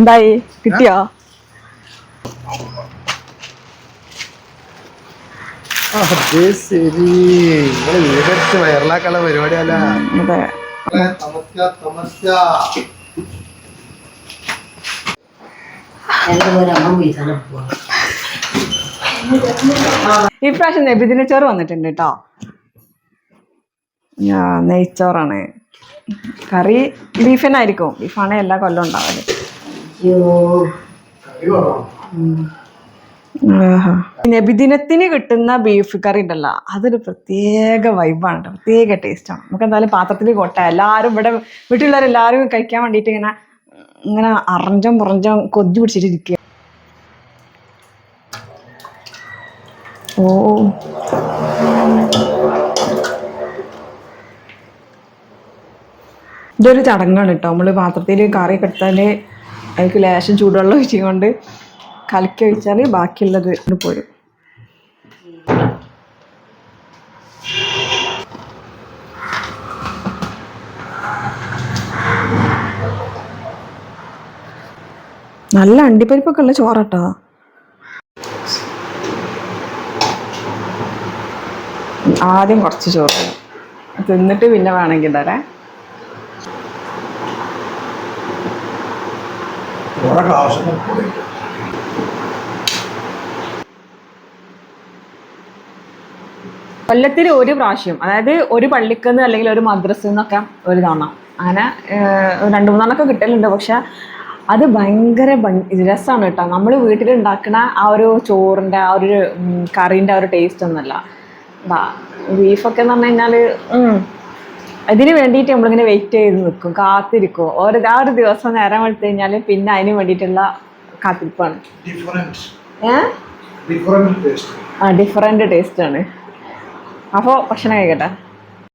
എന്തായി? കിട്ടിയോ? വൈറലാക്കാനുള്ള പരിപാടിയല്ല അതെ. ഈ പ്രാവശ്യം നബിദിന ചോറ് വന്നിട്ടുണ്ട് കേട്ടോ. ഞാ നെയ്ച്ചോറാണ്. കറി ബീഫിനായിരിക്കും. ബീഫാണ് എല്ലാ കൊല്ലം ഉണ്ടാവൽ. ആഹാ. നബിദിനത്തിന് കിട്ടുന്ന ബീഫ് കറി ഉണ്ടല്ലോ അതൊരു പ്രത്യേക വൈബാണ് പ്രത്യേക ടേസ്റ്റാണ് നമുക്ക് എന്തായാലും പാത്രത്തിൽ കൊട്ട. എല്ലാവരും ഇവിടെ വീട്ടിലുള്ളവരെല്ലാവരും കഴിക്കാൻ വേണ്ടിയിട്ട് ഇങ്ങനെ ഇങ്ങനെ അറഞ്ചം പുറഞ്ചം കൊതി പിടിച്ചിട്ട് ഇരിക്കുക ഓ. ഇതൊരു ചടങ്ങാണ് കേട്ടോ നമ്മൾ പാത്രത്തിൽ കറി എടുത്താൽ അതിലേക്ക് ലേശം ചൂടുവെള്ളം ഒഴിച്ചുകൊണ്ട് കലക്കി ഒഴിച്ചാൽ ബാക്കിയുള്ളത് പോരും. നല്ല അണ്ടിപ്പരിപ്പൊക്കെ ഉള്ള ചോറട്ടോ. ആദ്യം കുറച്ച് ചോറ് തിന്നിട്ട് പിന്നെ വേണമെങ്കിൽ തരാം കൊല്ലത്തിൽ ഒരു പ്രാവശ്യം അതായത് ഒരു പള്ളിക്കുന്ന് അല്ലെങ്കിൽ ഒരു മദ്രസ എന്നൊക്കെ ഒരു തവണ. അങ്ങനെ രണ്ടു മൂന്നെണ്ണമൊക്കെ കിട്ടലുണ്ട്. പക്ഷെ അത് ഭയങ്കര രസമാണ് കേട്ടോ. നമ്മൾ വീട്ടിൽ ഉണ്ടാക്കുന്ന ആ ഒരു ചോറിന്റെ ആ ഒരു കറീന്റെ ആ ഒരു ടേസ്റ്റ് ഒന്നുമല്ല. ബീഫൊക്കെ എന്ന് പറഞ്ഞു കഴിഞ്ഞാൽ ഇതിന് വേണ്ടിയിട്ട് നമ്മളിങ്ങനെ വെയിറ്റ് ചെയ്ത് നിൽക്കും കാത്തിരിക്കും. ഓരോ ആ ഒരു ദിവസം നേരം എടുത്തു കഴിഞ്ഞാൽ പിന്നെ അതിന് വേണ്ടിയിട്ടുള്ള കാത്തിരിപ്പാണ്. ആ ഡിഫറെന്റ് ടേസ്റ്റ് ആണ്. അപ്പോൾ ഭക്ഷണം കഴിക്കട്ടെ?